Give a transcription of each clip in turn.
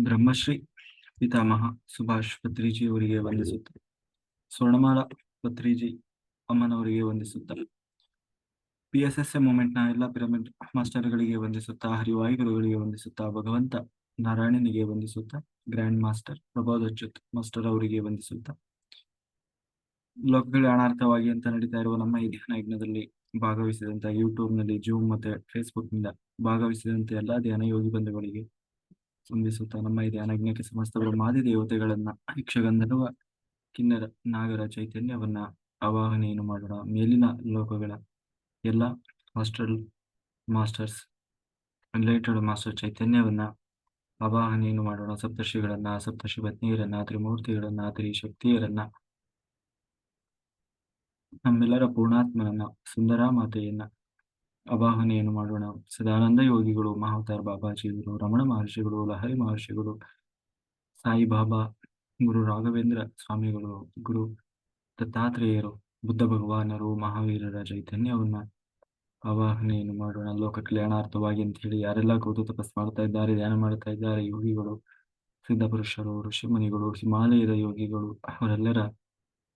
ಬ್ರಹ್ಮಶ್ರೀ ಪಿತಾಮಹ ಸುಭಾಷ್ ಪತ್ರಿಜಿ ಅವರಿಗೆ ವಂದಿಸುತ್ತ. ಸ್ವರ್ಣಮಾಲ ಪತ್ರಿಜಿ ಅಮ್ಮನವರಿಗೆ ವಂದಿಸುತ್ತ. ಪಿ ಎಸ್ ಎಸ್ ಎ ಮೂಮೆಂಟ್ನ ಎಲ್ಲ ಪಿರಮಿಡ್ ಮಾಸ್ಟರ್ಗಳಿಗೆ ವಂದಿಸುತ್ತಾ. ಹರಿವಾಯು ಗುರುಗಳಿಗೆ ವಂದಿಸುತ್ತಾ. ಭಗವಂತ ನಾರಾಯಣನಿಗೆ ವಂದಿಸುತ್ತಾ. ಗ್ರ್ಯಾಂಡ್ ಮಾಸ್ಟರ್ ಪ್ರಭಾದಚ್ಯುತ್ ಮಾಸ್ಟರ್ ಅವರಿಗೆ ವಂದಿಸುತ್ತಾ. ಅನಾರ್ಥವಾಗಿ ಅಂತ ನಡೀತಾ ಇರುವ ನಮ್ಮ ಈ ಧ್ಯಾನ ಯಜ್ಞದಲ್ಲಿ ಭಾಗವಹಿಸಿದಂತ ಯೂಟ್ಯೂಬ್ನಲ್ಲಿ ಜೂಮ್ ಮತ್ತೆ ಫೇಸ್ಬುಕ್ನಿಂದ ಭಾಗವಹಿಸಿದಂತ ಎಲ್ಲಾ ಧ್ಯಾನ ಯೋಗಿ ಬಂಧುಗಳಿಗೆ ವಂದಿಸುತ್ತಾ ನಮ್ಮ ಈ ಧ್ಯಾನಜ್ಞಕ್ಕೆ ಸಮಸ್ತ ಬ್ರಹ್ಮಾದಿ ದೇವತೆಗಳನ್ನ ಯಕ್ಷಗಂಧರ್ವ ಕಿನ್ನರ ನಾಗರ ಚೈತನ್ಯವನ್ನ ಆವಾಹನೆಯನ್ನು ಮಾಡೋಣ? ಮೇಲಿನ ಲೋಕಗಳ ಎಲ್ಲ ಹಾಸ್ಟೆಲ್ ಮಾಸ್ಟರ್ಸ್ ರಿಲೇಟೆಡ್ ಮಾಸ್ಟರ್ ಚೈತನ್ಯವನ್ನ ಆವಾಹನೆಯನ್ನು ಮಾಡೋಣ? ಸಪ್ತರ್ಷಿಗಳನ್ನ, ಸಪ್ತರ್ಷಿ ಪತ್ನಿಯರನ್ನ, ತ್ರಿಮೂರ್ತಿಗಳನ್ನ ತ್ರಿಶಕ್ತಿಯರನ್ನ ನಮ್ಮೆಲ್ಲರ ಪೂರ್ಣಾತ್ಮನನ್ನ, ಸುಂದರ ಮಾತೆಯನ್ನ ಆವಾಹನೆಯನ್ನು ಮಾಡೋಣ. ಸದಾನಂದ ಯೋಗಿಗಳು, ಮಹಾವತಾರ್ ಬಾಬಾಜಿಯವರು, ರಮಣ ಮಹರ್ಷಿಗಳು, ಲಹರಿ ಮಹರ್ಷಿಗಳು ಸಾಯಿ ಬಾಬಾ ಗುರು ರಾಘವೇಂದ್ರ ಸ್ವಾಮಿಗಳು, ಗುರು ದತ್ತಾತ್ರೇಯರು, ಬುದ್ಧ ಭಗವಾನರು, ಮಹಾವೀರರ ಚೈತನ್ಯವನ್ನ ಆವಾಹನೆಯನ್ನು ಮಾಡೋಣ. ಲೋಕ ಕಲ್ಯಾಣಾರ್ಥವಾಗಿ ಅಂತ ಹೇಳಿ ಯಾರೆಲ್ಲ ಕೂತು ತಪಸ್ ಮಾಡ್ತಾ ಇದ್ದಾರೆ, ಧ್ಯಾನ ಮಾಡ್ತಾ ಇದ್ದಾರೆ, ಯೋಗಿಗಳು ಸಿದ್ಧ ಪುರುಷರು ಋಷಿಮುನಿಗಳು, ಹಿಮಾಲಯದ ಯೋಗಿಗಳು, ಅವರೆಲ್ಲರ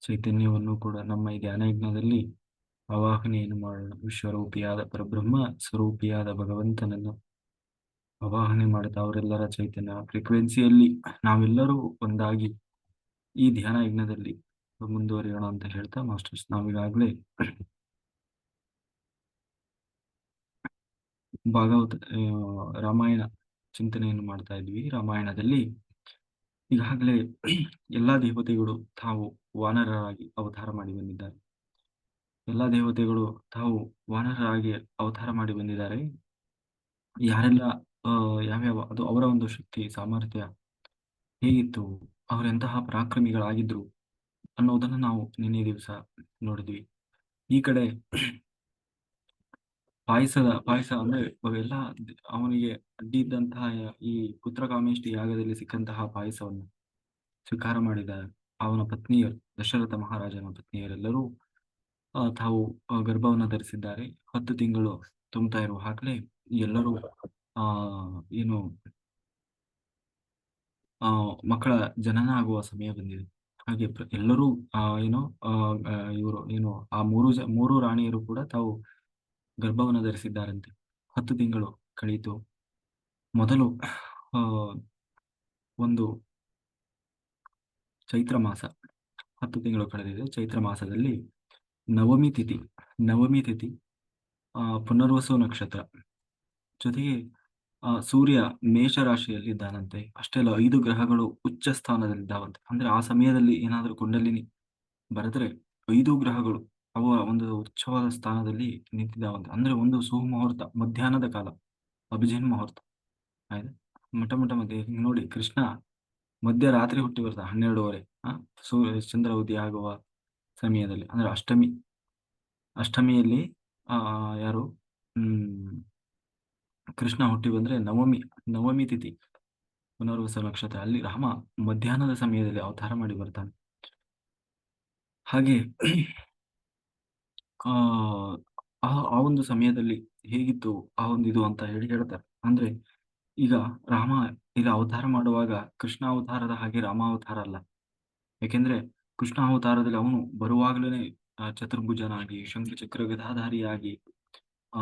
ಚೈತನ್ಯವನ್ನು ಕೂಡ ನಮ್ಮ ಈ ಧ್ಯಾನ ಯಜ್ಞದಲ್ಲಿ ಆವಾಹನೆಯನ್ನು ಮಾಡೋಣ ವಿಶ್ವರೂಪಿಯಾದ ಪರಬ್ರಹ್ಮ, ಸ್ವರೂಪಿಯಾದ ಭಗವಂತನನ್ನು ಆವಾಹನೆ ಮಾಡುತ್ತಾ ಅವರೆಲ್ಲರ ಚೈತನ್ಯ. ಫ್ರೀಕ್ವೆನ್ಸಿಯಲ್ಲಿ ನಾವೆಲ್ಲರೂ ಒಂದಾಗಿ ಈ ಧ್ಯಾನ ಯಜ್ಞದಲ್ಲಿ ಮುಂದುವರಿಯೋಣ ಅಂತ ಹೇಳ್ತಾ ಮಾಸ್ಟರ್ಸ್, ನಾವೀಗಾಗಲೇ ಭಾಗವತ ರಾಮಾಯಣ ಚಿಂತನೆಯನ್ನು ಮಾಡ್ತಾ ಇದ್ವಿ ರಾಮಾಯಣದಲ್ಲಿ ಈಗಾಗಲೇ ಎಲ್ಲಾ ದೇವತೆಗಳು ತಾವು ವಾನರರಾಗಿ ಅವತಾರ ಮಾಡಿ ಬಂದಿದ್ದಾರೆ. ಎಲ್ಲಾ ದೇವತೆಗಳು ತಾವು ವಾನರಾಗಿ ಅವತಾರ ಮಾಡಿ ಬಂದಿದ್ದಾರೆ. ಯಾರೆಲ್ಲ ಯಾವ ಯಾವ್ಯಾವ, ಅದು ಅವರ ಒಂದು ಶಕ್ತಿ, ಸಾಮರ್ಥ್ಯ ಹೇಗಿತ್ತು ಅವರೆಂತಹ ಪರಾಕ್ರಮಿಗಳಾಗಿದ್ರು ಅನ್ನೋದನ್ನ ನಾವು ನಿನ್ನೆ ದಿವಸ ನೋಡಿದ್ವಿ. ಈ ಕಡೆ ಪಾಯಸದ, ಪಾಯಸ ಅಂದ್ರೆ ಅವೆಲ್ಲ ಅವನಿಗೆ ಅಡ್ಡಿ ಇದ್ದಂತಹ ಈ ಪುತ್ರಕಾಮೇಷ್ಟಿ ಯಾಗದಲ್ಲಿ ಸಿಕ್ಕಂತಹ ಪಾಯಸವನ್ನು ಸ್ವೀಕಾರ ಮಾಡಿದ ಅವನ ಪತ್ನಿಯರು, ದಶರಥ ಮಹಾರಾಜನ ಪತ್ನಿಯರೆಲ್ಲರೂ ತಾವು ಗರ್ಭವನ್ನು ಧರಿಸಿದ್ದಾರೆ. ಹತ್ತು ತಿಂಗಳು ತುಂಬುತ್ತಾ ಇರುವ ಹಾಗಲೇ ಎಲ್ಲರೂ, ಆ, ಏನು, ಆ, ಮಕ್ಕಳ ಜನನ ಆಗುವ ಸಮಯ ಬಂದಿದೆ. ಹಾಗೆ ಎಲ್ಲರೂ, ಆ, ಏನು ಇವರು, ಏನು, ಆ ಮೂರು ಜ, ಮೂರು ರಾಣಿಯರು ಕೂಡ ತಾವು ಗರ್ಭವನ್ನು ಧರಿಸಿದ್ದಾರಂತೆ. ಹತ್ತು ತಿಂಗಳು ಕಳೀತು. ಮೊದಲು ಒಂದು ಚೈತ್ರ ಮಾಸ, ಹತ್ತು ತಿಂಗಳು ಕಳೆದಿದೆ. ಚೈತ್ರ ಮಾಸದಲ್ಲಿ ನವಮಿ ತಿಥಿ ನವಮಿ ತಿಥಿ ಪುನರ್ವಸು ನಕ್ಷತ್ರ. ಜೊತೆಗೆ ಸೂರ್ಯ ಮೇಷ ರಾಶಿಯಲ್ಲಿ ಇದ್ದಾನಂತೆ ಅಷ್ಟೇ ಅಲ್ಲ ಐದು ಗ್ರಹಗಳು ಉಚ್ಚ ಸ್ಥಾನದಲ್ಲಿದ್ದಾವಂತೆ. ಅಂದ್ರೆ ಆ ಸಮಯದಲ್ಲಿ ಏನಾದರೂ ಕುಂಡಲಿನಿ ಬರೆದ್ರೆ ಐದು ಗ್ರಹಗಳು ಅವ ಒಂದು ಉಚ್ಚವಾದ ಸ್ಥಾನದಲ್ಲಿ ನಿಂತಿದ್ದಾವಂತೆ. ಅಂದ್ರೆ ಒಂದು ಸುಮುಹೂರ್ತ ಮಧ್ಯಾಹ್ನದ ಕಾಲ, ಅಭಿಜಿನ್ ಮುಹೂರ್ತ. ಆಯ್ತು? ಮಠ ಮಠ ಮಧ್ಯೆ ನೋಡಿ, ಕೃಷ್ಣ ಮಧ್ಯರಾತ್ರಿ ಹುಟ್ಟಿ ಬರ್ತಾ ಹನ್ನೆರಡುವರೆ. ಆ, ಸೂರ್ಯ, ಚಂದ್ರ ಉದಯ ಆಗುವ ಸಮಯದಲ್ಲಿ ಅಂದ್ರೆ ಅಷ್ಟಮಿ, ಅಷ್ಟಮಿಯಲ್ಲಿ ಯಾರು ಕೃಷ್ಣ ಹುಟ್ಟಿ ಬಂದ್ರೆ ನವಮಿ ನವಮಿ ತಿಥಿ, ಪುನರ್ವಸ ನಕ್ಷತ್ರ, ಅಲ್ಲಿ ರಾಮ ಮಧ್ಯಾಹ್ನದ ಸಮಯದಲ್ಲಿ ಅವತಾರ ಮಾಡಿ ಬರ್ತಾನೆ. ಹಾಗೆ, ಆ ಆ ಆ ಒಂದು ಸಮಯದಲ್ಲಿ ಹೇಗಿತ್ತು, ಆ ಒಂದು ಇದು ಅಂತ ಹೇಳಿ ಹೇಳ್ತಾರೆ. ಅಂದ್ರೆ ಈಗ ರಾಮ ಈಗ ಅವತಾರ ಮಾಡುವಾಗ ಕೃಷ್ಣ ಅವತಾರದ ಹಾಗೆ ರಾಮ ಅವತಾರ ಅಲ್ಲ. ಯಾಕೆಂದ್ರೆ ಕೃಷ್ಣ ಅವತಾರದಲ್ಲಿ ಅವನು ಬರುವಾಗಲೇ ಚತುರ್ಭುಜನಾಗಿ ಶಂಖಚಕ್ರ ಗದಾಧಾರಿಯಾಗಿ, ಆ,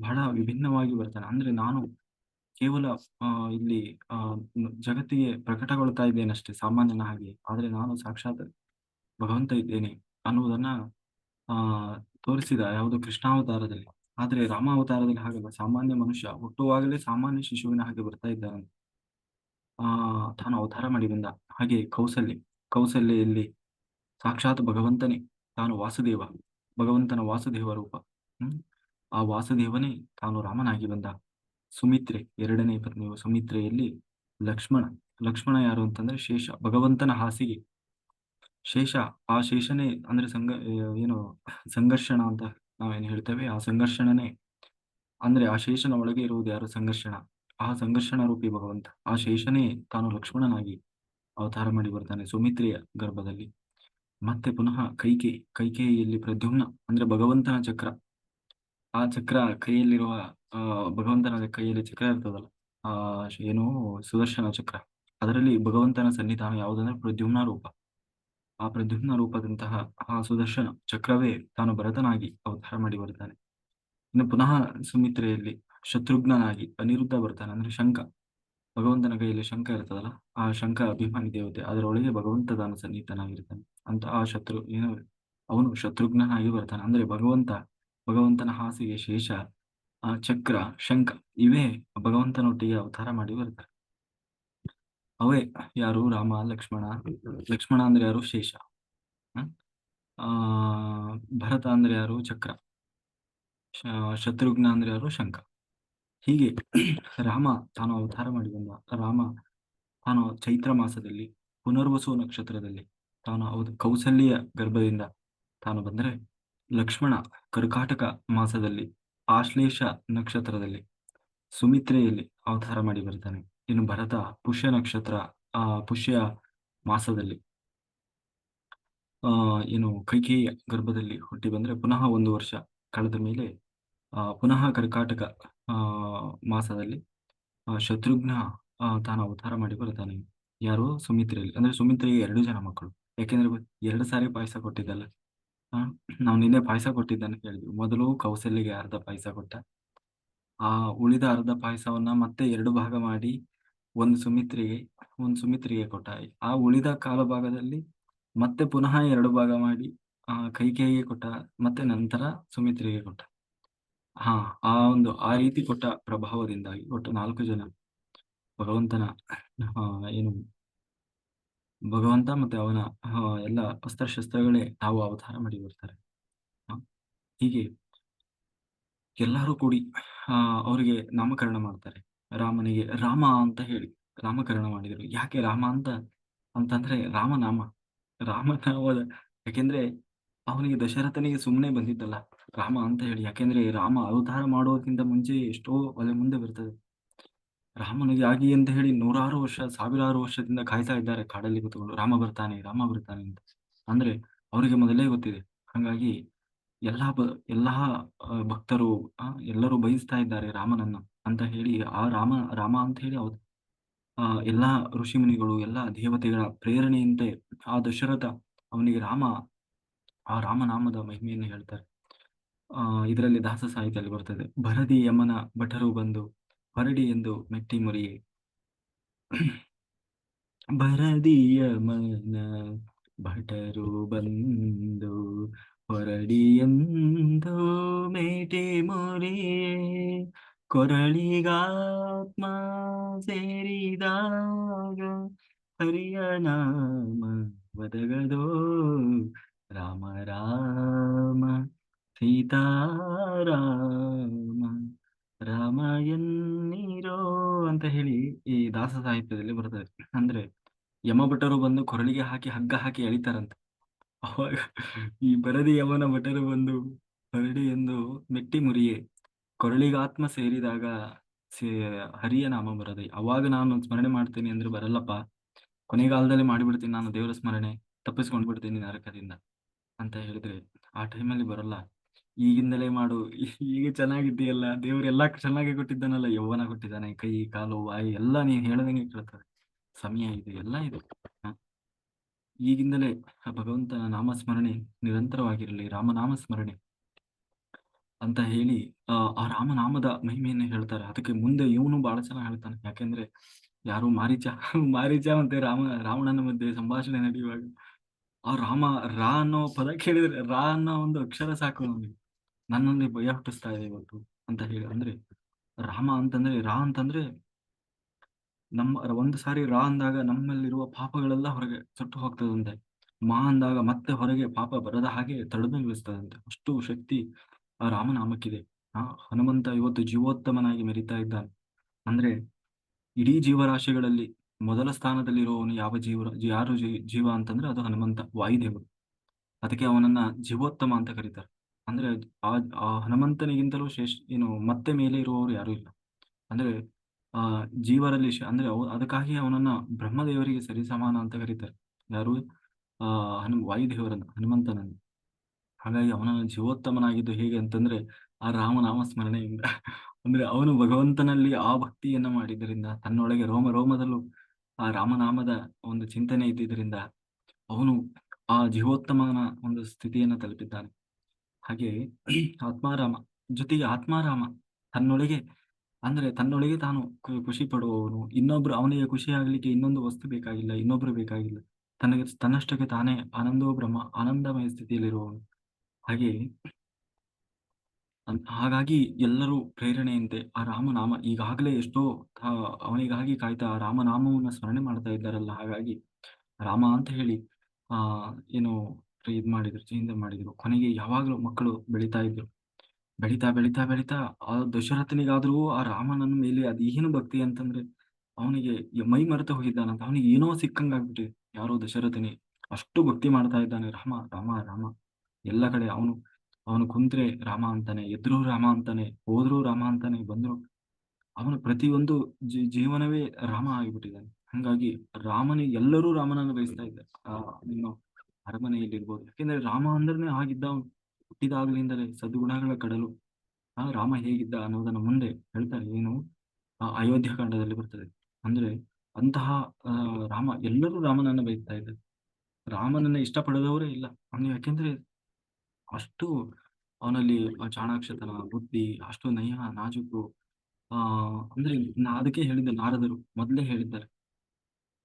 ಬಹಳ ವಿಭಿನ್ನವಾಗಿ ಬರ್ತಾನೆ. ಅಂದ್ರೆ ನಾನು ಕೇವಲ ಇಲ್ಲಿ, ಆ, ಜಗತ್ತಿಗೆ ಪ್ರಕಟಗೊಳ್ತಾ ಇದ್ದೇನಷ್ಟೇ, ಸಾಮಾನ್ಯನ ಹಾಗೆ, ಆದ್ರೆ ನಾನು ಸಾಕ್ಷಾತ್ ಭಗವಂತ ಇದ್ದೇನೆ ಅನ್ನುವುದನ್ನ, ಆ, ತೋರಿಸಿದ ಯಾವುದು ಕೃಷ್ಣಾವತಾರದಲ್ಲಿ. ಆದ್ರೆ ರಾಮಾವತಾರದಲ್ಲಿ ಹಾಗಲ್ಲ, ಸಾಮಾನ್ಯ ಮನುಷ್ಯ, ಹುಟ್ಟುವಾಗಲೇ ಸಾಮಾನ್ಯ ಶಿಶುವಿನ ಹಾಗೆ ಬರ್ತಾ ಇದ್ದಾನೆ. ಆ, ತಾನು ಅವತಾರ ಮಾಡಿ ಬಂದ ಹಾಗೆ ಕೌಸಲ್ಯ. ಕೌಸಲ್ಯಲ್ಲಿ ಸಾಕ್ಷಾತ್ ಭಗವಂತನೇ, ತಾನು ವಾಸುದೇವ, ಭಗವಂತನ ವಾಸುದೇವ ರೂಪ. ಆ ವಾಸುದೇವನೇ ತಾನು ರಾಮನಾಗಿ ಬಂದ. ಸುಮಿತ್ರೆ, ಎರಡನೇ ಪತ್ನಿಯು ಸುಮಿತ್ರೆಯಲ್ಲಿ ಲಕ್ಷ್ಮಣ. ಲಕ್ಷ್ಮಣ ಯಾರು ಅಂತಂದ್ರೆ ಶೇಷ, ಭಗವಂತನ ಹಾಸಿಗೆ. ಶೇಷ, ಆ ಶೇಷನೇ ಅಂದ್ರೆ ಸಂಘ ಏನು ಸಂಘರ್ಷಣ ಅಂತ ನಾವೇನು ಹೇಳ್ತೇವೆ? ಆ ಸಂಘರ್ಷಣನೇ. ಅಂದ್ರೆ ಆ ಶೇಷನ ಒಳಗೆ ಇರುವುದು ಯಾರು? ಸಂಘರ್ಷಣ. ಆ ಸಂಘರ್ಷಣ ರೂಪಿ ಭಗವಂತ. ಆ ಶೇಷನೇ ತಾನು ಲಕ್ಷ್ಮಣನಾಗಿ ಅವತಾರ ಮಾಡಿ ಬರ್ತಾನೆ ಸುಮಿತ್ರಿಯ ಗರ್ಭದಲ್ಲಿ ಮತ್ತೆ ಪುನಃ ಕೈಕೆ ಕೈಕೇಯಲ್ಲಿ ಪ್ರದ್ಯುಮ್ನ, ಅಂದ್ರೆ ಭಗವಂತನ ಚಕ್ರ ಆ ಚಕ್ರ ಕೈಯಲ್ಲಿರುವ ಭಗವಂತನ ಕೈಯಲ್ಲಿ ಚಕ್ರ ಇರ್ತದಲ್ಲ, ಆ ಏನು, ಸುದರ್ಶನ ಚಕ್ರ. ಅದರಲ್ಲಿ ಭಗವಂತನ ಸನ್ನಿಧಾನ ಯಾವುದಂದ್ರೆ ಪ್ರದ್ಯುಮ್ನ ರೂಪ. ಆ ಪ್ರದ್ಯುಮ್ನ ರೂಪದಂತಹ ಆ ಸುದರ್ಶನ ಚಕ್ರವೇ ತಾನು ಭರತನಾಗಿ ಅವತಾರ ಮಾಡಿ ಬರ್ತಾನೆ. ಇನ್ನು ಪುನಃ ಸುಮಿತ್ರೆಯಲ್ಲಿ ಶತ್ರುಘ್ನನಾಗಿ ಅನಿರುದ್ಧ ಬರ್ತಾನೆ. ಅಂದ್ರೆ ಶಂಖ. ಭಗವಂತನ ಕೈಯಲ್ಲಿ ಶಂಖ ಇರ್ತದಲ್ಲ, ಆ ಶಂಖ ಅಭಿಮಾನಿ ದೇವತೆ. ಅದರೊಳಗೆ ಭಗವಂತ ತಾನು ಸನ್ನಿಹಿತನಾಗಿರ್ತಾನೆ. ಅಂತ ಆ ಶತ್ರು ಏನು ಅವನು ಶತ್ರುಘ್ನನಾಗಿ ಬರ್ತಾನೆ. ಅಂದ್ರೆ ಭಗವಂತ, ಭಗವಂತನ ಹಾಸಿಗೆ, ಶೇಷ, ಆ ಚಕ್ರ, ಶಂಖ ಇವೇ ಭಗವಂತನೊಟ್ಟಿಗೆ ಅವತಾರ ಮಾಡಿ ಬರ್ತಾರೆ. ಅವೇ ಯಾರು ರಾಮ, ಲಕ್ಷ್ಮಣ. ಲಕ್ಷ್ಮಣ ಅಂದ್ರೆ ಯಾರು? ಶೇಷ. ಆ ಭರತ ಅಂದ್ರೆ ಯಾರು? ಚಕ್ರ. ಶತ್ರುಘ್ನ ಅಂದ್ರೆ ಯಾರು? ಶಂಖ. ಹೀಗೆ ರಾಮ ತಾನು ಅವತಾರ ಮಾಡಿ ಬಂದ. ರಾಮ ತಾನು ಚೈತ್ರ ಮಾಸದಲ್ಲಿ ಪುನರ್ವಸು ನಕ್ಷತ್ರದಲ್ಲಿ ತಾನು ಅವ ಕೌಸಲ್ಯ ಗರ್ಭದಿಂದ ತಾನು ಬಂದರೆ, ಲಕ್ಷ್ಮಣ ಕರ್ಕಾಟಕ ಮಾಸದಲ್ಲಿ ಆಶ್ಲೇಷ ನಕ್ಷತ್ರದಲ್ಲಿ ಸುಮಿತ್ರೆಯಲ್ಲಿ ಅವತಾರ ಮಾಡಿ ಬರ್ತಾನೆ. ಇನ್ನು ಭರತ ಪುಷ್ಯ ನಕ್ಷತ್ರ ಆ ಪುಷ್ಯ ಮಾಸದಲ್ಲಿ ಆ ಏನು ಕೈಕೇಯ ಗರ್ಭದಲ್ಲಿ ಹುಟ್ಟಿ ಬಂದ್ರೆ ಪುನಃ ಒಂದು ವರ್ಷ ಕಳೆದ ಮೇಲೆ ಆ ಪುನಃ ಕರ್ಕಾಟಕ ಮಾಸದಲ್ಲಿ, ಆ, ಶತ್ರುಘ್ನ, ಆ, ತಾನು ಅವತಾರ ಮಾಡಿ ಬರುತ್ತಾನೆ ಯಾರು? ಸುಮಿತ್ರೆಯಲ್ಲಿ. ಅಂದ್ರೆ ಸುಮಿತ್ರೆಗೆ ಎರಡು ಜನ ಮಕ್ಕಳು. ಯಾಕೆಂದ್ರೆ ಎರಡು ಸಾರಿ ಪಾಯಸ ಕೊಟ್ಟಿದ್ದಲ್ಲ. ನಾವು ನಿನ್ನೆ ಪಾಯಸ ಕೊಟ್ಟಿದ್ದಾನೆ ಕೇಳಿದ್ವಿ. ಮೊದಲು ಕೌಸಲ್ಯಗೆ ಅರ್ಧ ಪಾಯಸ ಕೊಟ್ಟ. ಆ, ಉಳಿದ ಅರ್ಧ ಪಾಯಸವನ್ನ ಮತ್ತೆ ಎರಡು ಭಾಗ ಮಾಡಿ ಒಂದು ಸುಮಿತ್ರಿಗೆ ಒಂದು ಸುಮಿತ್ರಿಗೆ ಕೊಟ್ಟ. ಆ ಉಳಿದ ಕಾಲ ಭಾಗದಲ್ಲಿ ಮತ್ತೆ ಪುನಃ ಎರಡು ಭಾಗ ಮಾಡಿ, ಆ, ಕೈಕೇಯಿಗೆ ಕೊಟ್ಟ. ಮತ್ತೆ ನಂತರ ಸುಮಿತ್ರಿಗೆ ಕೊಟ್ಟ. ಹಾ, ಆ ಒಂದು, ಆ ರೀತಿ ಕೊಟ್ಟ ಪ್ರಭಾವದಿಂದಾಗಿ ಒಟ್ಟು ನಾಲ್ಕು ಜನ ಭಗವಂತನ ಏನು ಭಗವಂತ ಮತ್ತೆ ಅವನ ಎಲ್ಲ ಅಸ್ತ್ರಶಸ್ತ್ರಗಳೇ ತಾವು ಅವತಾರ ಮಾಡಿ ಬರ್ತಾರೆ. ಹೀಗೆ ಎಲ್ಲರೂ ಕೂಡಿ ಅವರಿಗೆ ನಾಮಕರಣ ಮಾಡ್ತಾರೆ. ರಾಮನಿಗೆ ರಾಮ ಅಂತ ಹೇಳಿ ನಾಮಕರಣ ಮಾಡಿದರು. ಯಾಕೆ ರಾಮ ಅಂತ ಅಂತಂದ್ರೆ ರಾಮನಾಮ. ರಾಮನಾಮದ, ಯಾಕೆಂದ್ರೆ ಅವನಿಗೆ ದಶರಥನಿಗೆ ಸುಮ್ಮನೆ ಬಂದಿದ್ದಲ್ಲ ರಾಮ ಅಂತ ಹೇಳಿ. ಯಾಕೆಂದ್ರೆ ರಾಮ ಅವತಾರ ಮಾಡೋದಕ್ಕಿಂತ ಮುಂಚೆ ಎಷ್ಟೋ ಒಲೆ ಮುಂದೆ ಬರ್ತದೆ. ರಾಮನಿಗಾಗಿ ಅಂತ ಹೇಳಿ ನೂರಾರು ವರ್ಷ, ಸಾವಿರಾರು ವರ್ಷದಿಂದ ಕಾಯ್ತಾ ಇದ್ದಾರೆ ಕಾಡಲ್ಲಿ ಕೂತ್ಕೊಂಡು. ರಾಮ ಬರ್ತಾನೆ, ರಾಮ ಬರ್ತಾನೆ ಅಂತ. ಅಂದ್ರೆ ಅವರಿಗೆ ಮೊದಲೇ ಗೊತ್ತಿದೆ. ಹಾಗಾಗಿ ಎಲ್ಲಾ ಬ ಎಲ್ಲಾ ಭಕ್ತರು ಎಲ್ಲರೂ ಬಯಸ್ತಾ ಇದ್ದಾರೆ ರಾಮನನ್ನ ಅಂತ ಹೇಳಿ ಆ ರಾಮ ರಾಮ ಅಂತ ಹೇಳಿ ಅವ ಆ ಎಲ್ಲಾ ಋಷಿಮುನಿಗಳು, ಎಲ್ಲಾ ದೇವತೆಗಳ ಪ್ರೇರಣೆಯಂತೆ ಆ ದಶರಥ ಅವನಿಗೆ ರಾಮ ಆ ರಾಮನಾಮದ ಮಹಿಮೆಯನ್ನು ಹೇಳ್ತಾರೆ. ಇದರಲ್ಲಿ ದಾಸ ಸಾಹಿತ್ಯದಲ್ಲಿ ಬರ್ತದೆ. ಭರದಿ ಯಮನ ಭಟರು ಬಂದು ಹೊರಡಿ ಎಂದು ಮೆಟ್ಟಿ ಮುರಿಯೆ. ಭರದಿ ಯಮನ ಭಟರು ಬಂದು ಹೊರಡಿ ಎಂದು ಮೆಟ್ಟಿ ಮುರಿಯೆ. ಕೊರಳಿಗಾತ್ಮ ಸೇರಿದಾಗ ಹರಿಯ ನಾಮ ಬದಗದೋ ರಾಮ ರಾಮ ಸೀತಾರಾಮ, ರಾಮ ಎನ್ನಿರೋ ಅಂತ ಹೇಳಿ ಈ ದಾಸ ಸಾಹಿತ್ಯದಲ್ಲಿ ಬರ್ತದೆ. ಅಂದ್ರೆ ಯಮಭಟರು ಬಂದು ಕೊರಳಿಗೆ ಹಾಕಿ, ಹಗ್ಗ ಹಾಕಿ ಎಳಿತಾರಂತೆ. ಅವಾಗ ಈ ಬರದಿ ಯಮನ ಭಟರು ಬಂದು ಹೊರಡಿ ಎಂದು ಮೆಟ್ಟಿ ಮುರಿಯೆ. ಕೊರಳಿಗಾತ್ಮ ಸೇರಿದಾಗ ಸೇ ಹರಿಯ ನಾಮ ಬರದೆ. ಅವಾಗ ನಾನು ಸ್ಮರಣೆ ಮಾಡ್ತೀನಿ ಅಂದ್ರೆ ಬರಲ್ಲಪ್ಪ. ಕೊನೆಗಾಲದಲ್ಲಿ ಮಾಡಿಬಿಡ್ತೀನಿ ನಾನು ದೇವರ ಸ್ಮರಣೆ. ತಪ್ಪಿಸ್ಕೊಂಡ್ಬಿಡ್ತೀನಿ ನರಕದಿಂದ ಅಂತ ಹೇಳಿದ್ರೆ ಆ ಟೈಮಲ್ಲಿ ಬರಲ್ಲ. ಈಗಿಂದಲೇ ಮಾಡು ಈಗ ಚೆನ್ನಾಗಿದ್ದೀಯಲ್ಲ ದೇವ್ರು ಎಲ್ಲಾ ಚೆನ್ನಾಗಿ ಕೊಟ್ಟಿದ್ದಾನಲ್ಲ ಯೌವನ ಕೊಟ್ಟಿದ್ದಾನೆ. ಕೈ, ಕಾಲು, ಬಾಯಿ ಎಲ್ಲಾ ನೀನ್ ಹೇಳದಂಗೆ ಕೇಳ್ತಾರೆ ಸಮಯ ಇದೆ ಎಲ್ಲ ಇದೆ. ಈಗಿಂದಲೇ ಆ ಭಗವಂತನ ನಾಮಸ್ಮರಣೆ ನಿರಂತರವಾಗಿರಲಿ. ರಾಮನಾಮ ಸ್ಮರಣೆ ಅಂತ ಹೇಳಿ ಆ ರಾಮನಾಮದ ಮಹಿಮೆಯನ್ನು ಹೇಳ್ತಾರೆ. ಅದಕ್ಕೆ ಮುಂದೆ ಇವನು ಬಹಳ ಚೆನ್ನಾಗಿ ಹೇಳ್ತಾನೆ. ಯಾಕೆಂದ್ರೆ ಯಾರು ಮಾರೀಚ ಮಾರೀಚ ಮತ್ತೆ ರಾಮ ರಾವಣನ ಮಧ್ಯೆ ಸಂಭಾಷಣೆ ನಡೆಯುವಾಗ ಆ ರಾಮ ರಾ ಅನ್ನೋ ಪದ ಕೇಳಿದ್ರೆ ರಾ ಅನ್ನೋ ಒಂದು ಅಕ್ಷರ ಸಾಕು ಅವನಿಗೆ. ನನ್ನಲ್ಲಿ ಭಯ ಹುಟ್ಟಿಸ್ತಾ ಇದೆ ಇವತ್ತು ಅಂತ ಹೇಳಿ. ಅಂದ್ರೆ ರಾಮ ಅಂತಂದ್ರೆ, ರಾ ಅಂತಂದ್ರೆ ನಮ್ಮ ಒಂದು ಸಾರಿ ರಾ ಅಂದಾಗ ನಮ್ಮಲ್ಲಿರುವ ಪಾಪಗಳೆಲ್ಲ ಹೊರಗೆ ಸುಟ್ಟು ಹೋಗ್ತದಂತೆ. ಮಾ ಅಂದಾಗ ಮತ್ತೆ ಹೊರಗೆ ಪಾಪ ಬರದ ಹಾಗೆ ತಡೆದು ನಿಲ್ಲಿಸ್ತದಂತೆ. ಅಷ್ಟು ಶಕ್ತಿ ಆ ರಾಮನಾಮಕ್ಕಿದೆ. ಆ ಹನುಮಂತ ಇವತ್ತು ಜೀವೋತ್ತಮನಾಗಿ ಮೆರಿತಾ ಇದ್ದಾನೆ. ಅಂದ್ರೆ ಇಡೀ ಜೀವರಾಶಿಗಳಲ್ಲಿ ಮೊದಲ ಸ್ಥಾನದಲ್ಲಿರುವವನು ಯಾವ ಜೀವ, ಯಾರು ಜೀವ ಅಂತಂದ್ರೆ ಅದು ಹನುಮಂತ, ವಾಯುದೇವರು. ಅದಕ್ಕೆ ಅವನನ್ನ ಜೀವೋತ್ತಮ ಅಂತ ಕರೀತಾರೆ. ಅಂದ್ರೆ ಆ ಆ ಹನುಮಂತನಿಗಿಂತಲೂ ಶ್ರೇಷ್ಠ, ಏನು ಮತ್ತೆ ಮೇಲೆ ಇರುವವರು ಯಾರೂ ಇಲ್ಲ. ಅಂದ್ರೆ, ಆ, ಜೀವರಲ್ಲಿ ಅಂದ್ರೆ ಅದಕ್ಕಾಗಿ ಅವನನ್ನ ಬ್ರಹ್ಮದೇವರಿಗೆ ಸರಿಸಮಾನ ಅಂತ ಕರೀತಾರೆ. ಯಾರು? ಆ ಹನು ವಾಯುದೇವರನ್ನ, ಹನುಮಂತನನ್ನು. ಹಾಗಾಗಿ ಅವನನ್ನು ಜೀವೋತ್ತಮನಾಗಿದ್ದು ಹೇಗೆ ಅಂತಂದ್ರೆ, ಆ ರಾಮನಾಮ ಸ್ಮರಣೆಯಿಂದ ಅಂದ್ರೆ ಅವನು ಭಗವಂತನಲ್ಲಿ ಆ ಭಕ್ತಿಯನ್ನ ಮಾಡಿದ್ದರಿಂದ, ತನ್ನೊಳಗೆ ರೋಮ, ರೋಮದಲ್ಲೂ ಆ ರಾಮನಾಮದ ಒಂದು ಚಿಂತನೆ ಇದ್ದಿದ್ದರಿಂದ, ಅವನು ಆ ಜೀವೋತ್ತಮನ ಒಂದು ಸ್ಥಿತಿಯನ್ನ ತಲುಪಿದ್ದಾನೆ ಹಾಗೆ ಆತ್ಮಾರಾಮ, ಜೊತೆಗೆ ಆತ್ಮಾರಾಮ ತನ್ನೊಳಗೆ, ಅಂದ್ರೆ ತನ್ನೊಳಗೆ ತಾನು ಖುಷಿ ಪಡುವವನು. ಇನ್ನೊಬ್ರು ಅವನಿಗೆ ಖುಷಿ ಆಗ್ಲಿಕ್ಕೆ ಇನ್ನೊಂದು ವಸ್ತು ಬೇಕಾಗಿಲ್ಲ, ಇನ್ನೊಬ್ರು ಬೇಕಾಗಿಲ್ಲ. ತನಗೆ, ತನ್ನಷ್ಟಕ್ಕೆ ತಾನೇ ಆನಂದೋ ಬ್ರಹ್ಮ, ಆನಂದಮಯ ಸ್ಥಿತಿಯಲ್ಲಿರುವವನು. ಹಾಗೆ ಹಾಗಾಗಿ ಎಲ್ಲರೂ ಪ್ರೇರಣೆಯಂತೆ ಆ ರಾಮನಾಮ ಈಗಾಗಲೇ ಎಷ್ಟೋ ಅವನಿಗಾಗಿ ಕಾಯ್ತಾ ಆ ರಾಮನಾಮವನ್ನ ಸ್ಮರಣೆ ಮಾಡ್ತಾ ಇದ್ದಾರಲ್ಲ. ಹಾಗಾಗಿ ರಾಮ ಅಂತ ಹೇಳಿ, ಆ, ಏನು ಇದ್ ಮಾಡಿದ್ರು ಚಿಂತೆ ಮಾಡಿದ್ರು, ಕೊನೆಗೆ ಯಾವಾಗ್ಲೂ ಮಕ್ಕಳು ಬೆಳೀತಾ ಇದ್ರು. ಬೆಳೀತಾ, ಬೆಳಿತಾ ಬೆಳಿತಾ ಆ ದಶರಥನಿಗಾದ್ರೂ ಆ ರಾಮನನ್ನ ಮೇಲೆ ಅದೇನು ಭಕ್ತಿ ಅಂತಂದ್ರೆ ಅವನಿಗೆ ಮೈ ಮರೆತು ಹೋಗಿದ್ದಾನಂತ ಅವನಿಗೆ ಏನೋ ಸಿಕ್ಕಂಗಾಗ್ಬಿಟ್ಟಿದೆ ಯಾರೋ ದಶರಥನಿ, ಅಷ್ಟು ಭಕ್ತಿ ಮಾಡ್ತಾ ಇದ್ದಾನೆ ರಾಮ ರಾಮ ರಾಮ. ಎಲ್ಲ ಕಡೆ ಅವನು ಅವನು ಕುಂತ್ರೆ ರಾಮ ಅಂತಾನೆ, ಎದ್ರು ರಾಮ ಅಂತಾನೆ, ಹೋದ್ರು ರಾಮ ಅಂತಾನೆ, ಬಂದ್ರು ಅವನ ಪ್ರತಿಯೊಂದು ಜೀವನವೇ ರಾಮ ಆಗಿಬಿಟ್ಟಿದ್ದಾನೆ. ಹಂಗಾಗಿ ರಾಮನಿಗೆ ಎಲ್ಲರೂ ರಾಮನನ್ನು ಬಯಸ್ತಾ ಇದ್ದಾರೆ. ಆ ಅರಮನೆಯಲ್ಲಿರ್ಬೋದು. ಯಾಕೆಂದ್ರೆ ರಾಮ ಅಂದ್ರೆ ಆಗಿದ್ದ ಅವನು ಹುಟ್ಟಿದಾಗಲಿಂದಲೇ ಸದ್ಗುಣಗಳ ಕಡಲು. ಆ ರಾಮ ಹೇಗಿದ್ದ ಅನ್ನೋದನ್ನ ಮುಂದೆ ಹೇಳ್ತಾರೆ, ಏನು? ಆ ಅಯೋಧ್ಯ ಕಾಂಡದಲ್ಲಿ ಬರ್ತದೆ. ಅಂದ್ರೆ ಅಂತಹ ರಾಮ, ಎಲ್ಲರೂ ರಾಮನನ್ನ ಬಯಸ್ತಾ ಇದ್ದಾರೆ. ರಾಮನನ್ನ ಇಷ್ಟಪಡದವರೇ ಇಲ್ಲ. ಅವನು ಯಾಕೆಂದ್ರೆ ಅಷ್ಟು ಅವನಲ್ಲಿ ಚಾಣಾಕ್ಷತನ, ಬುದ್ಧಿ, ಅಷ್ಟು ನಯ ನಾಜುಕು, ಆ, ಅಂದ್ರೆ ಅದಕ್ಕೆ ಹೇಳಿದ್ದೆ ನಾರದರು. ಮೊದಲೇ ಹೇಳಿದ್ದಾರೆ.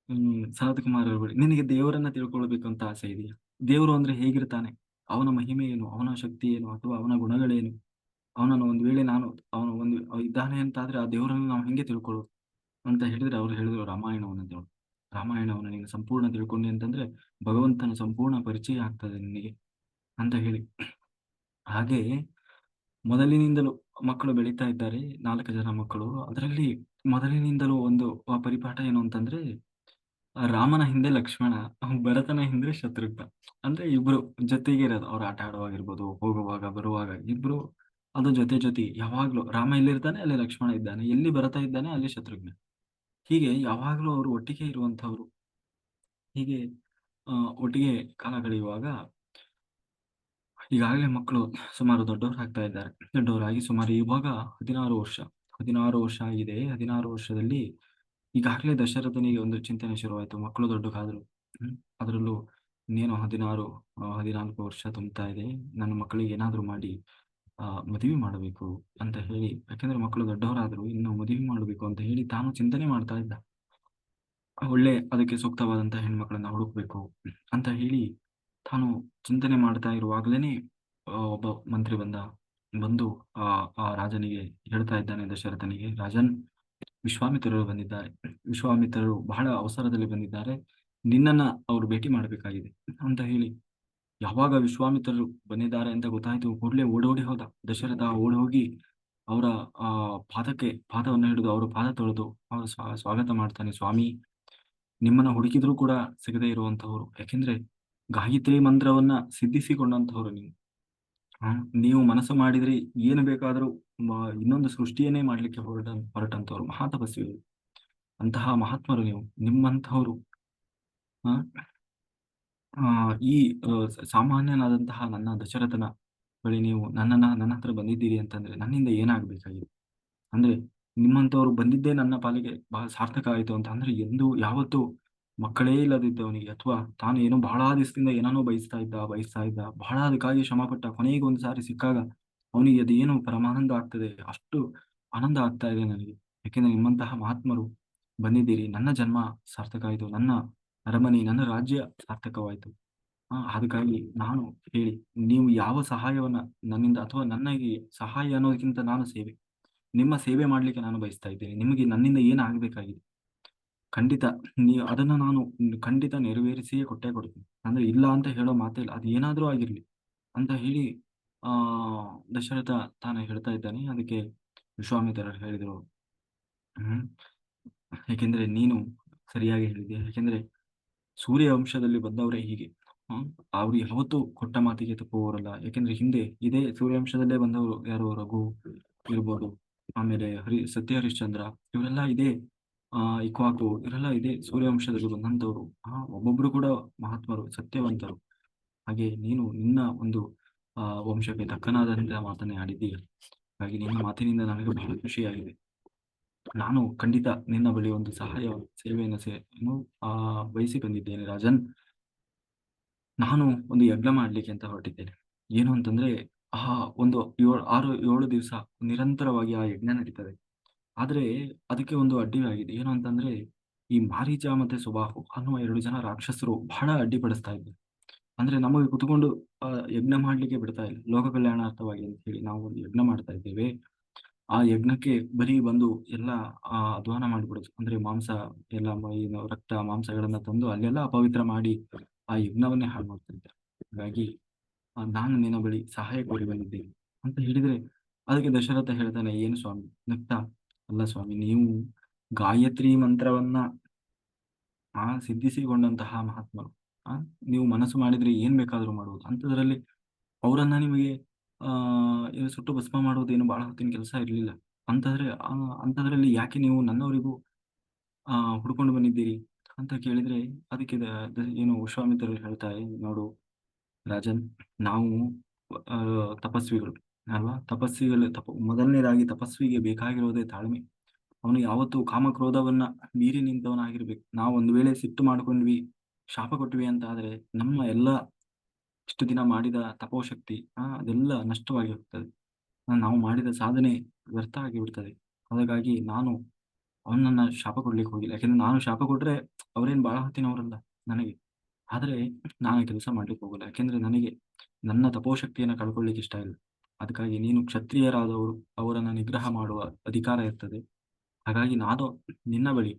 ಹ್ಮ್ ಸನತ್ ಕುಮಾರ್ ಅವರು ಬಳಿ. ನಿನಗೆ ದೇವರನ್ನ ತಿಳ್ಕೊಳ್ಬೇಕು ಅಂತ ಆಸೆ ಇದೆಯಾ? ದೇವರು ಅಂದ್ರೆ ಹೇಗಿರ್ತಾನೆ? ಅವನ ಮಹಿಮೆ ಏನು? ಅವನ ಶಕ್ತಿ ಏನು? ಅಥವಾ ಅವನ ಗುಣಗಳೇನು? ಅವನನ್ನು ಒಂದ್ ವೇಳೆ ನಾನು, ಅವನು ಒಂದು ಇದ್ದಾನೆ ಅಂತಾದ್ರೆ ಆ ದೇವರನ್ನು ನಾವು ಹೆಂಗೆ ತಿಳ್ಕೊಳ್ಳೋದು? ಅಂತ ಹೇಳಿದ್ರೆ ಅವ್ರು ಹೇಳಿದ್ರು ರಾಮಾಯಣವನ್ನು ದೇವರು ರಾಮಾಯಣವನ್ನು ನೀನು ಸಂಪೂರ್ಣ ತಿಳ್ಕೊಂಡಿ ಅಂತಂದ್ರೆ ಭಗವಂತನ ಸಂಪೂರ್ಣ ಪರಿಚಯ ಆಗ್ತದೆ ನಿನಗೆ ಅಂತ ಹೇಳಿ. ಹಾಗೆ ಮೊದಲಿನಿಂದಲೂ ಮಕ್ಕಳು ಬೆಳೀತಾ ಇದ್ದಾರೆ, ನಾಲ್ಕು ಜನ ಮಕ್ಕಳು. ಅದರಲ್ಲಿ ಮೊದಲಿನಿಂದಲೂ ಒಂದು ಪರಿಪಾಠ ಏನು ಅಂತಂದ್ರೆ ರಾಮನ ಹಿಂದೆ ಲಕ್ಷ್ಮಣ, ಭರತನ ಹಿಂದೆ ಶತ್ರುಘ್ನ. ಅಂದ್ರೆ ಇಬ್ರು ಜೊತೆಗೆ ಇರೋದು. ಅವ್ರು ಆಟ ಆಡುವಾಗಿರ್ಬೋದು, ಹೋಗುವಾಗ, ಬರುವಾಗ ಇಬ್ರು ಅದು ಜೊತೆ ಜೊತೆ ಯಾವಾಗ್ಲೂ ರಾಮ ಎಲ್ಲಿರ್ತಾನೆ, ಅಲ್ಲಿ ಲಕ್ಷ್ಮಣ ಇದ್ದಾನೆ. ಎಲ್ಲಿ ಭರತ ಇದ್ದಾನೆ, ಅಲ್ಲಿ ಶತ್ರುಘ್ನ. ಹೀಗೆ ಯಾವಾಗ್ಲೂ ಅವರು ಒಟ್ಟಿಗೆ ಇರುವಂತವ್ರು ಹೀಗೆ ಒಟ್ಟಿಗೆ ಕಾಲ ಕಳೆಯುವಾಗ ಈಗಾಗಲೇ ಮಕ್ಕಳು ಸುಮಾರು ದೊಡ್ಡವರಾಗ್ತಾ ಇದ್ದಾರೆ. ದೊಡ್ಡವರಾಗಿ ಸುಮಾರು ಇವಾಗ ಹದಿನಾರು ವರ್ಷ. ಹದಿನಾರು ವರ್ಷ ಆಗಿದೆ. ಹದಿನಾರು ವರ್ಷದಲ್ಲಿ ಈಗಾಗಲೇ ದಶರಥನಿಗೆ ಒಂದು ಚಿಂತನೆ ಶುರುವಾಯಿತು. ಮಕ್ಕಳು ದೊಡ್ಡಗಾದ್ರು. ಅದರಲ್ಲೂ ಇನ್ನೇನು ಹದಿನಾರು ಹದಿನಾಲ್ಕು ವರ್ಷ ತುಂಬ್ತಾ ಇದೆ. ನನ್ನ ಮಕ್ಕಳಿಗೆ ಏನಾದರೂ ಮಾಡಿ ಆ ಮದುವೆ ಮಾಡಬೇಕು ಅಂತ ಹೇಳಿ. ಯಾಕಂದ್ರೆ ಮಕ್ಕಳು ದೊಡ್ಡವರಾದ್ರು ಇನ್ನು ಮದುವೆ ಮಾಡಬೇಕು ಅಂತ ಹೇಳಿ ತಾನು ಚಿಂತನೆ ಮಾಡ್ತಾ ಇದ್ದ. ಒಳ್ಳೆ ಅದಕ್ಕೆ ಸೂಕ್ತವಾದಂತಹ ಹೆಣ್ಮಕ್ಳನ್ನ ಹುಡುಕ್ಬೇಕು ಅಂತ ಹೇಳಿ ತಾನು ಚಿಂತನೆ ಮಾಡ್ತಾ ಇರುವಾಗ್ಲೇನೆ ಆ, ಒಬ್ಬ ಮಂತ್ರಿ ಬಂದ ಬಂದು ಆ ರಾಜನಿಗೆ ಹೇಳ್ತಾ ಇದ್ದಾನೆ ದಶರಥನಿಗೆ ರಾಜನ್ ವಿಶ್ವಾಮಿತ್ರರು ಬಂದಿದ್ದಾರೆ. ವಿಶ್ವಾಮಿತ್ರರು ಬಹಳ ಅವಸರದಲ್ಲಿ ಬಂದಿದ್ದಾರೆ. ನಿನ್ನನ್ನ ಅವ್ರು ಭೇಟಿ ಮಾಡಬೇಕಾಗಿದೆ ಅಂತ ಹೇಳಿ. ಯಾವಾಗ ವಿಶ್ವಾಮಿತ್ರರು ಬಂದಿದ್ದಾರೆ ಅಂತ ಗೊತ್ತಾಯ್ತು. ಕೂಡಲೇ ಓಡೋಡಿ ಹೋದ. ದಶರಥ ಓಡಿ ಹೋಗಿ ಅವರ, ಆ, ಪಾದಕ್ಕೆ, ಪಾದವನ್ನು ಹಿಡಿದು ಅವರ ಪಾದ ತೊಳೆದು ಅವರ ಸ್ವಾಗತ ಮಾಡ್ತಾನೆ. ಸ್ವಾಮಿ, ನಿಮ್ಮನ್ನ ಹುಡುಕಿದ್ರು ಕೂಡ ಸಿಗದೇ ಇರುವಂತಹವರು ಯಾಕೆಂದ್ರೆ ಗಾಯತ್ರಿ ಮಂತ್ರವನ್ನ ಸಿದ್ಧಿಸಿಕೊಂಡಂತಹವರು ನೀವು. ನೀವು ಮನಸ್ಸು ಮಾಡಿದ್ರೆ, ಏನು ಬೇಕಾದರೂ ಇನ್ನೊಂದು ಸೃಷ್ಟಿಯನ್ನೇ ಮಾಡ್ಲಿಕ್ಕೆ ಹೊರಟ, ಹೊರಟಂತವ್ರು ಮಹಾತಪಸ್ವಿಗಳು. ಅಂತಹ ಮಹಾತ್ಮರು ನೀವು, ನಿಮ್ಮಂಥವ್ರು. ಆ ಈ ಸಾಮಾನ್ಯನಾದಂತಹ ನನ್ನ ದಶರಥನ ಬಳಿ ನೀವು ನನ್ನನ್ನ, ನನ್ನ ಹತ್ರ ಬಂದಿದ್ದೀರಿ ಅಂತಂದ್ರೆ ನನ್ನಿಂದ ಏನಾಗಬೇಕಾಗಿದೆ ಅಂದ್ರೆ ನಿಮ್ಮಂಥವ್ರು ಬಂದಿದ್ದೇ ನನ್ನ ಪಾಲಿಗೆ ಬಹಳ ಸಾರ್ಥಕ ಆಯಿತು ಅಂತ ಅಂದ್ರೆ ಎಂದು ಯಾವತ್ತೂ ಮಕ್ಕಳೇ ಇಲ್ಲದಿದ್ದವನಿಗೆ ಅಥವಾ ತಾನು ಏನೋ ಬಹಳ ದಿವಸದಿಂದ ಏನಾನೋ ಬಯಸ್ತಾ ಇದ್ದ ಬಯಸ್ತಾ ಇದ್ದ, ಬಹಳ ಅದಕ್ಕಾಗಿ ಶ್ರಮಪಟ್ಟ ಕೊನೆಗೆ ಒಂದು ಸಾರಿ ಸಿಕ್ಕಾಗ ಅವನಿಗೆ ಅದೇನು ಪರಮಾನಂದ ಆಗ್ತದೆ. ಅಷ್ಟು ಆನಂದ ಆಗ್ತಾ ಇದೆ ನನಗೆ. ಯಾಕೆಂದ್ರೆ ನಿಮ್ಮಂತಹ ಮಹಾತ್ಮರು ಬಂದಿದ್ದೀರಿ. ನನ್ನ ಜನ್ಮ ಸಾರ್ಥಕ ಆಯಿತು ನನ್ನ ಅರಮನೆ, ನನ್ನ ರಾಜ್ಯ ಸಾರ್ಥಕವಾಯಿತು. ಅದಕ್ಕಾಗಿ ನಾನು ಹೇಳಿ, ನೀವು ಯಾವ ಸಹಾಯವನ್ನ ನನ್ನಿಂದ ಅಥವಾ ನನಗೆ ಸಹಾಯ ಅನ್ನೋದಕ್ಕಿಂತ ನಾನು ಸೇವೆ. ನಿಮ್ಮ ಸೇವೆ ಮಾಡ್ಲಿಕ್ಕೆ ನಾನು ಬಯಸ್ತಾ ಇದ್ದೇನೆ. ನಿಮಗೆ ನನ್ನಿಂದ ಏನಾಗಬೇಕಾಗಿದೆ? ಖಂಡಿತ. ನೀ ಅದನ್ನ ನಾನು ಖಂಡಿತ ನೆರವೇರಿಸಿಯೇ ಕೊಟ್ಟೆ ಕೊಡ್ತೀನಿ. ಅಂದ್ರೆ ಇಲ್ಲ ಅಂತ ಹೇಳೋ ಮಾತೇ ಇಲ್ಲ. ಅದು ಏನಾದ್ರೂ ಆಗಿರ್ಲಿ ಅಂತ ಹೇಳಿ, ಆ, ದಶರಥ ತಾನು ಹೇಳ್ತಾ ಇದ್ದಾನೆ. ಅದಕ್ಕೆ ವಿಶ್ವಾಮಿತ್ರರು ಹೇಳಿದರು. ಹ್ಮ್. ಯಾಕೆಂದ್ರೆ ನೀನು ಸರಿಯಾಗಿ ಹೇಳಿದೆ ಯಾಕೆಂದ್ರೆ ಸೂರ್ಯ ವಂಶದಲ್ಲಿ ಬಂದವರೇ ಹೀಗೆ. ಅವ್ರು ಯಾವತ್ತು ಕೊಟ್ಟ ಮಾತಿಗೆ ತಪ್ಪುವವರಲ್ಲ. ಯಾಕೆಂದ್ರೆ ಹಿಂದೆ ಇದೇ ಸೂರ್ಯವಂಶದಲ್ಲೇ ಬಂದವರು ಯಾರು? ರಘು ಇರ್ಬೋದು. ಆಮೇಲೆ ಹರಿ ಸತ್ಯ ಹರಿಶ್ಚಂದ್ರ ಇವರೆಲ್ಲ ಇದೇ ಇಕ್ವಾಕು ಇವರೆಲ್ಲ ಇದೇ ಸೂರ್ಯವಂಶದಲ್ಲಿ ನಂದವರು ಆ, ಒಬ್ಬೊಬ್ರು ಕೂಡ ಮಹಾತ್ಮರು, ಸತ್ಯವಂತರು ಹಾಗೆ ನೀನು ನಿನ್ನ ಒಂದು, ಆ, ವಂಶಕ್ಕೆ ತಕ್ಕನಾದಂತಹ ಮಾತನ್ನೇ ಆಡಿದ್ದೀಯ ಹಾಗೆ ನಿನ್ನ ಮಾತಿನಿಂದ ನನಗೆ ಬಹಳ ಖುಷಿಯಾಗಿದೆ. ನಾನು ಖಂಡಿತ ನಿನ್ನ ಬಳಿ ಒಂದು ಸಹಾಯ, ಸೇವೆಯನ್ನು ಸೇ ಆ ಬಯಸಿ ಬಂದಿದ್ದೇನೆ, ರಾಜನ್. ನಾನು ಒಂದು ಯಜ್ಞ ಮಾಡ್ಲಿಕ್ಕೆ ಅಂತ ಹೊರಟಿದ್ದೇನೆ. ಏನು ಅಂತಂದ್ರೆ ಆ ಒಂದು 7 6 7 ದಿವಸ ನಿರಂತರವಾಗಿ ಆ ಯಜ್ಞ ನಡೀತದೆ. ಆದ್ರೆ ಅದಕ್ಕೆ ಒಂದು ಅಡ್ಡಿಯಾಗಿದೆ. ಏನು ಅಂತಂದ್ರೆ ಈ ಮಾರೀಚ ಮತ್ತೆ ಸುಬಾಹು ಅನ್ನುವ ಎರಡು ಜನ ರಾಕ್ಷಸರು ಬಹಳ ಅಡ್ಡಿಪಡಿಸ್ತಾ ಇದ್ರು. ಅಂದ್ರೆ ನಮಗೆ ಕುತ್ಕೊಂಡು ಯಜ್ಞ ಮಾಡ್ಲಿಕ್ಕೆ ಬಿಡ್ತಾ ಇಲ್ಲ. ಲೋಕ ಕಲ್ಯಾಣಾರ್ಥವಾಗಿ ಅಂತ ಹೇಳಿ ನಾವು ಒಂದು ಯಜ್ಞ ಮಾಡ್ತಾ ಇದ್ದೇವೆ. ಆ ಯಜ್ಞಕ್ಕೆ ಬರೀ ಬಂದು ಎಲ್ಲ ಆ ಅಧ್ವಾನ ಮಾಡಿಬಿಡುದು ಅಂದ್ರೆ ಮಾಂಸ ಎಲ್ಲ ರಕ್ತ, ಮಾಂಸಗಳನ್ನ ತಂದು ಅಲ್ಲೆಲ್ಲ ಅಪವಿತ್ರ ಮಾಡಿ ಆ ಯಜ್ಞವನ್ನೇ ಹಾಳು ಮಾಡ್ತಾ. ಹಾಗಾಗಿ ನಾನು ನಿನ್ನ ಬಳಿ ಸಹಾಯ ಕೋರಿ ಬಂದಿದ್ದೇನೆ ಅಂತ ಹೇಳಿದ್ರೆ, ಅದಕ್ಕೆ ದಶರಥ ಹೇಳ್ತಾನೆ, "ಏನು ಸ್ವಾಮಿ?" ನಗ್ತಾ, "ಅಲ್ಲ ಸ್ವಾಮಿ ನೀವು ಗಾಯತ್ರಿ ಮಂತ್ರವನ್ನ ಆ ಸಿದ್ಧಿಸಿಕೊಂಡಂತಹ ಮಹಾತ್ಮರು. ಆ ನೀವು ಮನಸ್ಸು ಮಾಡಿದ್ರೆ ಏನ್ ಬೇಕಾದ್ರೂ ಮಾಡುವುದು ಅಂತದ್ರಲ್ಲಿ ಅವರನ್ನ ನಿಮಗೆ ಆ ಸುಟ್ಟು ಭಸ್ಮ ಮಾಡುವುದೇನು ಬಹಳ ಹೊತ್ತಿನ ಕೆಲಸ ಇರಲಿಲ್ಲ ಅಂತಂದ್ರೆ ಅಂತದ್ರಲ್ಲಿ ಯಾಕೆ ನೀವು ನನ್ನವರಿಗೂ ಆ ಹುಡ್ಕೊಂಡು ಬಂದಿದ್ದೀರಿ?" ಅಂತ ಕೇಳಿದ್ರೆ ಅದಕ್ಕೆ ಏನು ವಿಶ್ವಾಮಿತ್ರರು ಹೇಳ್ತಾರೆ, "ನೋಡು ರಾಜನ್ ನಾವು ತಪಸ್ವಿಗಳು ಅಲ್ವಾ? ತಪಸ್ವಿಗಳು ತಪ ಮೊದಲನೇದಾಗಿ ತಪಸ್ವಿಗೆ ಬೇಕಾಗಿರೋದೇ ತಾಳ್ಮೆ. ಅವನು ಯಾವತ್ತೂ ಕಾಮಕ್ರೋಧವನ್ನ ಮೀರಿ ನಿಂತವನಾಗಿರ್ಬೇಕು. ನಾವು ಒಂದು ವೇಳೆ ಸಿಟ್ಟು ಮಾಡ್ಕೊಂಡ್ವಿ, ಶಾಪ ಕೊಟ್ವಿ ಅಂತ ಆದ್ರೆ ನಮ್ಮ ಎಲ್ಲ ಇಷ್ಟು ದಿನ ಮಾಡಿದ ತಪೋಶಕ್ತಿ ಆ ಅದೆಲ್ಲ ನಷ್ಟವಾಗಿ ಹೋಗ್ತದೆ. ನಾವು ಮಾಡಿದ ಸಾಧನೆ ವ್ಯರ್ಥ ಆಗಿಬಿಡ್ತದೆ. ಅದಕ್ಕಾಗಿ ನಾನು ಅವನನ್ನ ಶಾಪ ಕೊಡ್ಲಿಕ್ಕೆ ಹೋಗಿಲ್ಲ. ಯಾಕಂದ್ರೆ ನಾನು ಶಾಪ ಕೊಟ್ರೆ ಅವ್ರೇನ್ ಬಹಳ ಹೊತ್ತಿನವರಲ್ಲ ನನಗೆ. ಆದ್ರೆ ನಾನು ಕೆಲಸ ಮಾಡ್ಲಿಕ್ಕೆ ಹೋಗಲ್ಲ. ಯಾಕೆಂದ್ರೆ ನನಗೆ ನನ್ನ ತಪೋಶಕ್ತಿಯನ್ನ ಕಳ್ಕೊಳ್ಳಿಕ್ಕೆ ಇಷ್ಟ ಇಲ್ಲ. ಅದಕ್ಕಾಗಿ ನೀನು ಕ್ಷತ್ರಿಯರಾದವರು ಅವರನ್ನು ನಿಗ್ರಹ ಮಾಡುವ ಅಧಿಕಾರ ಇರ್ತದೆ. ಹಾಗಾಗಿ ನಾನು ನಿನ್ನ ಬಳಿ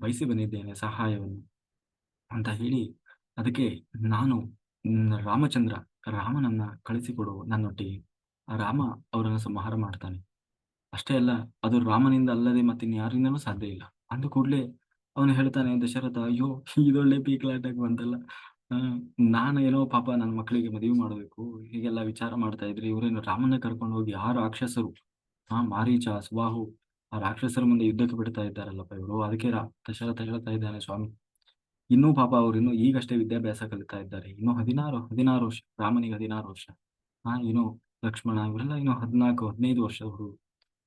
ಬಯಸಿ ಬಂದಿದ್ದೇನೆ ಸಹಾಯವನ್ನು" ಅಂತ ಹೇಳಿ ಅದಕ್ಕೆ ನಾನು ರಾಮಚಂದ್ರ ರಾಮನನ್ನ ಕಳಿಸಿಕೊಡುವ ನನ್ನೊಟ್ಟಿಗೆ. ರಾಮ ಅವರನ್ನು ಸಂಹಾರ ಮಾಡ್ತಾನೆ. ಅಷ್ಟೇ ಅಲ್ಲ ಅದು ರಾಮನಿಂದ ಅಲ್ಲದೆ ಮತ್ತಿನ್ಯಾರಿಂದಲೂ ಸಾಧ್ಯ ಇಲ್ಲ. ಅಂದ ಕೂಡ್ಲೆ ಅವನು ಹೇಳ್ತಾನೆ ದಶರಥ, "ಅಯ್ಯೋ! ಇದೊಳ್ಳೆ ಪೀಕ್ಲಾಟಾಗಿ ಬಂತಲ್ಲ. ನಾನು ಏನೋ ಪಾಪ ನನ್ನ ಮಕ್ಕಳಿಗೆ ಮದುವೆ ಮಾಡಬೇಕು. ಹೀಗೆಲ್ಲ ವಿಚಾರ ಮಾಡ್ತಾ ಇದ್ರೆ ಇವರೇನು ರಾಮನ ಕರ್ಕೊಂಡು ಹೋಗಿ ಆ ರಾಕ್ಷಸರು ಆ ಮಾರೀಚ, ಸುಬಾಹು ಆ ರಾಕ್ಷಸರ ಮುಂದೆ ಯುದ್ಧಕ್ಕೆ ಬಿಡ್ತಾ ಇದ್ದಾರಲ್ಲಪ್ಪ ಇವರು ಅದಕ್ಕೆ ರಾ ದಶರಥ ಹೇಳ್ತಾ ಇದ್ದಾನೆ, "ಸ್ವಾಮಿ ಇನ್ನೂ ಪಾಪ ಅವ್ರಿನ್ನೂ ಈಗಷ್ಟೇ ವಿದ್ಯಾಭ್ಯಾಸ ಕಲಿತಾ ಇದ್ದಾರೆ. ಇನ್ನು ಹದಿನಾರು ಹದಿನಾರು ವರ್ಷ. ರಾಮನಿಗೆ 16 ವರ್ಷ. ಆ ಇನ್ನು ಲಕ್ಷ್ಮಣ ಇವರೆಲ್ಲ ಇನ್ನೂ 14 15 ವರ್ಷದ ಹುಡುಗರು.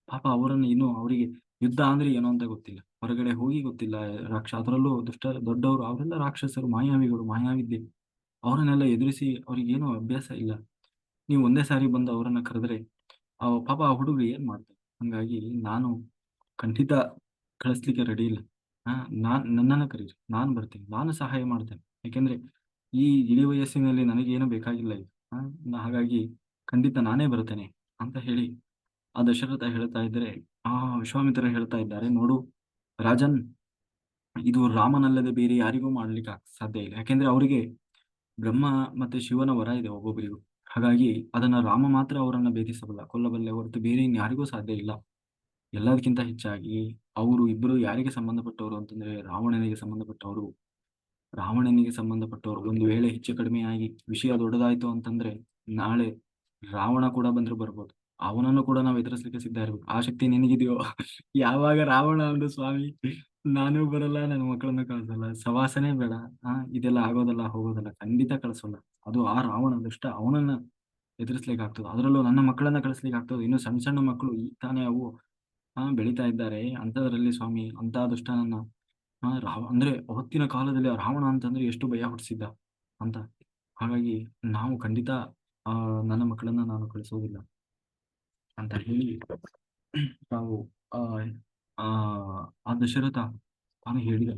ಪಾಪ ಅವರನ್ನು ಇನ್ನು ಅವರಿಗೆ ಯುದ್ಧ ಅಂದ್ರೆ ಏನು ಅಂತ ಗೊತ್ತಿಲ್ಲ. ಹೊರಗಡೆ ಹೋಗಿ ಗೊತ್ತಿಲ್ಲ. ರಾಕ್ಷ ಅದರಲ್ಲೂ ದುಷ್ಟ ದೊಡ್ಡವರು ಅವರೆಲ್ಲ ರಾಕ್ಷಸರು, ಮಾಯಾವಿಗಳು, ಮಾಯಾವಿದ್ದೆ ಅವರನ್ನೆಲ್ಲ ಎದುರಿಸಿ ಅವ್ರಿಗೇನು ಅಭ್ಯಾಸ ಇಲ್ಲ. ನೀವು ಒಂದೇ ಸಾರಿ ಬಂದು ಅವರನ್ನ ಕರೆದ್ರೆ ಆ ಪಾಪ ಆ ಹುಡುಗ ಏನ್ ಮಾಡ್ತಾರೆ? ಹಂಗಾಗಿ ನಾನು ಖಂಡಿತ ಕಳಿಸ್ಲಿಕ್ಕೆ ರೆಡಿ ಇಲ್ಲ. ಆ ನಾನ್ ನನ್ನನ್ನ ಕರೀರಿ. ನಾನು ಬರ್ತೇನೆ ನಾನು ಸಹಾಯ ಮಾಡ್ತೇನೆ. ಯಾಕೆಂದ್ರೆ ಈ ಇಳಿ ವಯಸ್ಸಿನಲ್ಲಿ ನನಗೇನು ಬೇಕಾಗಿಲ್ಲ ಇದು ಹಾ ಹಾಗಾಗಿ ಖಂಡಿತ ನಾನೇ ಬರ್ತೇನೆ" ಅಂತ ಹೇಳಿ ಆ ದಶರಥ ಹೇಳ್ತಾ ಇದ್ರೆ ಆ ವಿಶ್ವಾಮಿತ್ರ ಹೇಳ್ತಾ ಇದ್ದಾರೆ, "ನೋಡು ರಾಜನ್ ಇದು ರಾಮನಲ್ಲದೆ ಬೇರೆ ಯಾರಿಗೂ ಮಾಡ್ಲಿಕ್ಕೆ ಸಾಧ್ಯ ಇಲ್ಲ. ಯಾಕೆಂದ್ರೆ ಅವರಿಗೆ ಬ್ರಹ್ಮ ಮತ್ತೆ ಶಿವನ ವರ ಇದೆ ಒಬ್ಬೊಬ್ಬರಿಗೂ. ಹಾಗಾಗಿ ಅದನ್ನ ರಾಮ ಮಾತ್ರ ಅವರನ್ನ ಭೇದಿಸಬಲ್ಲ, ಕೊಲ್ಲಬಲ್ಲೆ ಹೊರತು ಬೇರೆ ಇನ್ಯಾರಿಗೂ ಸಾಧ್ಯ ಇಲ್ಲ. ಎಲ್ಲದಕ್ಕಿಂತ ಹೆಚ್ಚಾಗಿ ಅವರು ಇಬ್ಬರು ಯಾರಿಗೆ ಸಂಬಂಧಪಟ್ಟವರು ಅಂತಂದ್ರೆ ರಾವಣನಿಗೆ ಸಂಬಂಧಪಟ್ಟವರು. ರಾವಣನಿಗೆ ಸಂಬಂಧಪಟ್ಟವರು. ಒಂದು ವೇಳೆ ಹೆಚ್ಚು ಕಡಿಮೆಯಾಗಿ ವಿಷಯ ದೊಡ್ಡದಾಯ್ತು ಅಂತಂದ್ರೆ ನಾಳೆ ರಾವಣ ಕೂಡ ಬಂದ್ರು ಬರ್ಬೋದು. ಅವನನ್ನು ಕೂಡ ನಾವು ಎದುರಿಸ್ಲಿಕ್ಕೆ ಸಿದ್ಧ ಇರ್ಬೇಕು. ಆ ಶಕ್ತಿ ನಿನಗಿದೆಯೋ? ಯಾವಾಗ ರಾವಣ ಅಂದ್ರೆ ಸ್ವಾಮಿ ನಾನು ಬರಲ್ಲ, ನನ್ನ ಮಕ್ಕಳನ್ನು ಕಳ್ಸಲ್ಲ. ಸವಾಸನೆ ಬೇಡ. ಆ ಇದೆಲ್ಲ ಆಗೋದಲ್ಲ, ಹೋಗೋದಲ್ಲ. ಖಂಡಿತ ಕಳ್ಸೋಲ್ಲ. ಅದು ಆ ರಾವಣ ದುಷ್ಟ ಅವನನ್ನ ಎದುರಿಸ್ಲಿಕ್ಕೆ ಆಗ್ತದೆ ಅದರಲ್ಲೂ ನನ್ನ ಮಕ್ಕಳನ್ನ ಕಳಿಸ್ಲಿಕ್ಕೆ ಆಗ್ತದೆ ಇನ್ನು ಸಣ್ಣ ಸಣ್ಣ ಮಕ್ಕಳು ಈಗ ತಾನೇ ಅವು ಆ ಬೆಳೀತಾ ಇದ್ದಾರೆ. ಅಂಥದ್ರಲ್ಲಿ ಸ್ವಾಮಿ ಅಂತ ದುಷ್ಟನನ್ನ ನನ್ನ ರಾವ ಅಂದ್ರೆ ಅವತ್ತಿನ ಕಾಲದಲ್ಲಿ ರಾವಣ ಅಂತಂದ್ರೆ ಎಷ್ಟು ಭಯ ಹುಟ್ಟಿಸಿದ್ದ ಅಂತ. ಹಾಗಾಗಿ ನಾವು ಖಂಡಿತ ಆ ನನ್ನ ಮಕ್ಕಳನ್ನ ನಾನು ಕಳಿಸೋದಿಲ್ಲ. ಅಂತ ಹೇಳಿ ನಾವು, ಆ ದಶರಥ ತಾನು ಹೇಳಿದ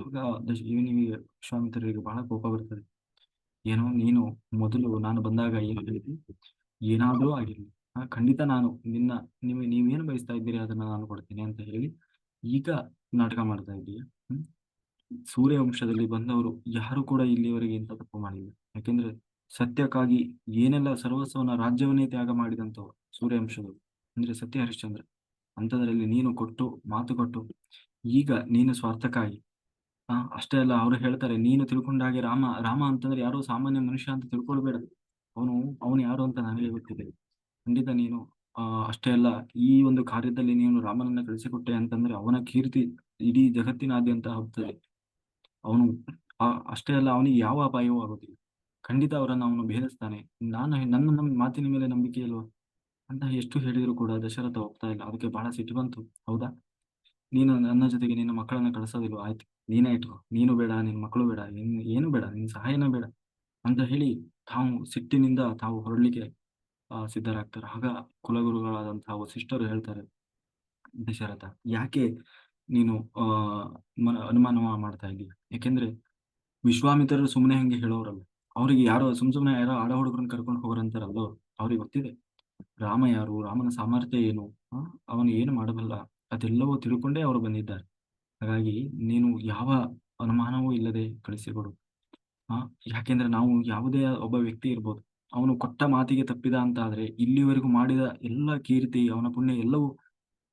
ಆಗ ದಶ ಇವನಿಗೆ ವಿಶ್ವಾಮಿತ್ರರಿಗೆ ಬಹಳ ಕೋಪ ಬರ್ತದೆ. ಏನೋ ನೀನು ಮೊದಲು ನಾನು ಬಂದಾಗ ಏನು ಹೇಳಿದೆ ಏನಾದ್ರೂ ಆಗಿರ್ಲಿ. ಖಂಡಿತ ನಾನು ನಿನ್ನ ನೀವು ನೀವೇನು ಬಯಸ್ತಾ ಇದ್ದೀರಿ ಅದನ್ನ ನಾನು ಕೊಡ್ತೇನೆ ಅಂತ ಹೇಳಿ ಈಗ ನಾಟಕ ಮಾಡ್ತಾ ಇದ್ದೀಯ. ಸೂರ್ಯವಂಶದಲ್ಲಿ ಬಂದವರು ಯಾರು ಕೂಡ ಇಲ್ಲಿಯವರೆಗೆ ಇಂಥ ತಪ್ಪು ಮಾಡಿಲ್ಲ. ಯಾಕೆಂದ್ರೆ ಸತ್ಯಕ್ಕಾಗಿ ಏನೆಲ್ಲ ಸರ್ವಸ್ವನ ರಾಜ್ಯವನ್ನೇ ತ್ಯಾಗ ಮಾಡಿದಂಥವ್ರು ಸೂರ್ಯವಂಶದವರು. ಅಂದ್ರೆ ಸತ್ಯ ಹರಿಶ್ಚಂದ್ರ. ಅಂಥದ್ರಲ್ಲಿ ನೀನು ಕೊಟ್ಟು, ಮಾತು ಕೊಟ್ಟು, ಈಗ ನೀನು ಸ್ವಾರ್ಥಕ್ಕಾಗಿ ಆ, ಅಷ್ಟೇ ಅಲ್ಲ, ಅವ್ರು ಹೇಳ್ತಾರೆ, ನೀನು ತಿಳ್ಕೊಂಡ ಹಾಗೆ ರಾಮ ರಾಮ ಅಂತಂದ್ರೆ ಯಾರೋ ಸಾಮಾನ್ಯ ಮನುಷ್ಯ ಅಂತ ತಿಳ್ಕೊಳ್ಬೇಡ. ಅವನು ಅವನು ಯಾರು ಅಂತ ನನಗೆ ಗೊತ್ತಿದೆ. ಖಂಡಿತ ನೀನು, ಆ, ಅಷ್ಟೇ ಅಲ್ಲ, ಈ ಒಂದು ಕಾರ್ಯದಲ್ಲಿ ನೀನು ರಾಮನನ್ನ ಕಳಿಸಿಕೊಟ್ಟೆ ಅಂತಂದ್ರೆ ಅವನ ಕೀರ್ತಿ ಇಡೀ ಜಗತ್ತಿನಾದ್ಯಂತ ಹೋಗ್ತದೆ ಅವನು ಅಷ್ಟೇ ಅಲ್ಲ, ಅವನಿಗೆ ಯಾವ ಅಪಾಯವೂ ಆಗೋದಿಲ್ಲ. ಖಂಡಿತ ಅವರನ್ನ ಅವನು ಭೇದಿಸ್ತಾನೆ. ನಾನು ನನ್ನ ನಮ್ಮ ಮಾತಿನ ಮೇಲೆ ನಂಬಿಕೆ ಇಲ್ವಾ? ಅಂತ ಎಷ್ಟು ಹೇಳಿದ್ರು ಕೂಡ ದಶರಥ ಹೋಗ್ತಾ ಇಲ್ಲ. ಅದಕ್ಕೆ ಬಹಳ ಸಿಟ್ಟು ಬಂತು. ಹೌದಾ? ನೀನು ನನ್ನ ಜೊತೆಗೆ ನಿನ್ನ ಮಕ್ಕಳನ್ನ ಕಳಿಸೋದಿಲ್ವ ಆಯ್ತು. ನೀನೇ ಇಟ್ಕೋ. ನೀನು ಬೇಡ, ನಿನ್ನ ಮಕ್ಕಳು ಬೇಡ, ನಿನ್ ಏನು ಬೇಡ, ನಿನ್ ಸಹಾಯನ ಬೇಡ ಅಂತ ಹೇಳಿ ತಾವು ಸಿಟ್ಟಿನಿಂದ ತಾವು ಹೊರಡ್ಲಿಕ್ಕೆ ಸಿದ್ಧರಾಗ್ತಾರೆ. ಆಗ ಕುಲಗುರುಗಳಾದಂತಹ ವಸಿಷ್ಠರು ಹೇಳ್ತಾರೆ, ದಶರಥ ಯಾಕೆ ನೀನು ಅಹ್ ಅನುಮಾನ ಮಾಡ್ತಾ ಇದ್ದೀಯ? ಯಾಕೆಂದ್ರೆ ವಿಶ್ವಾಮಿತ್ರರು ಸುಮ್ಮನೆ ಹಂಗೆ ಹೇಳೋರಲ್ಲ. ಅವ್ರಿಗೆ ಯಾರೋ ಸುಮ್ ಸುಮ್ನೆ ಯಾರೋ ಆಡ ಹುಡುಗರನ್ನ ಕರ್ಕೊಂಡು ಹೋಗೋರಂತಾರಲ್ಲೋ, ಅವ್ರಿಗೆ ಗೊತ್ತಿದೆ. ರಾಮ ಯಾರು? ರಾಮನ ಸಾಮರ್ಥ್ಯ ಏನು? ಅವನು ಏನು ಮಾಡಬಲ್ಲ? ಅದೆಲ್ಲವೂ ತಿಳ್ಕೊಂಡೇ ಅವರು ಬಂದಿದ್ದಾರೆ. ಹಾಗಾಗಿ ನೀನು ಯಾವ ಅನುಮಾನವೂ ಇಲ್ಲದೆ ಕಳಿಸಿಕೊಡು. ಆ, ಯಾಕೆಂದ್ರೆ ನಾವು ಯಾವುದೇ ಒಬ್ಬ ವ್ಯಕ್ತಿ ಇರ್ಬೋದು. ಅವನು ಕೊಟ್ಟ ಮಾತಿಗೆ ತಪ್ಪಿದ ಅಂತ ಆದ್ರೆ ಇಲ್ಲಿವರೆಗೂ ಮಾಡಿದ ಎಲ್ಲ ಕೀರ್ತಿ, ಅವನ ಪುಣ್ಯ ಎಲ್ಲವೂ